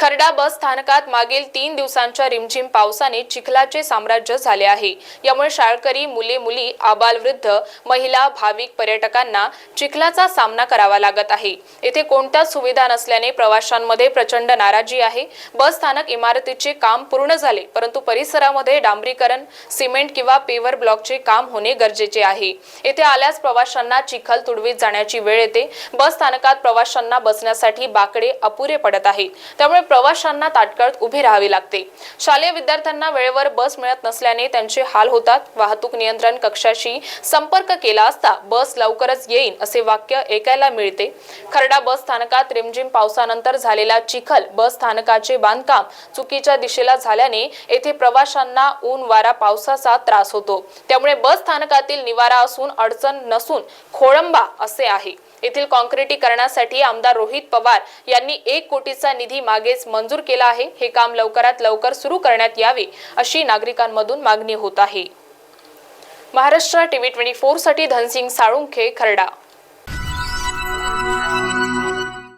खर्डा बस स्थानकात मागील तीन दिवसांच्या रिमझिम पावसाने चिखलाचे साम्राज्य झाले आहे. यामुळे शाळकरी मुले मुली आबालवृद्ध महिला भाविक पर्यटकांना चिखलाचा सामना करावा लागत आहे. येथे कोणत्याच सुविधा नसल्याने प्रवाशांमध्ये प्रचंड नाराजी आहे. बस स्थानक इमारतीचे काम पूर्ण झाले परंतु परिसरामध्ये डांबरीकरण सिमेंट किंवा पेवर ब्लॉकचे काम होणे गरजेचे आहे. येथे आल्यास प्रवाशांना चिखल तुडवीत जाण्याची वेळ येते. बस स्थानकात प्रवाशांना बसण्यासाठी बाकडे अपुरे पडत आहेत. त्यामुळे प्रवाशांना ताटकळत उभे राहावे लागते. शालेय विद्यार्थ्यांना वेळेवर बस मिळत नसल्याने त्यांचे हाल होतात. वाहतूक नियंत्रण कक्षाशी संपर्क केला असता बस लवकरच येईन असे वाक्य ऐकायला मिळते. खरडा बस स्थानकात रिमझिम पावसानंतर झालेला चिखल बस स्थानकाचे बांधकाम चुकीच्या दिशेला झाल्याने येथे प्रवाशांना ऊन वारा पावसाचा त्रास होतो. त्यामुळे बस स्थानकातील निवारा असून अडचण नसून खोळंबा असे आहे. येथील कॉन्क्रिटीकरणासाठी आमदार रोहित पवार यांनी एक कोटीचा निधी मागेच मंजूर केला आहे. हे काम लवकरात लवकर सुरू करण्यात यावे अशी नागरिकांमधून मागणी होत आहे. महाराष्ट्र टीव्ही ट्वेंटी फोरसाठी धनसिंग साळुंखे खरडा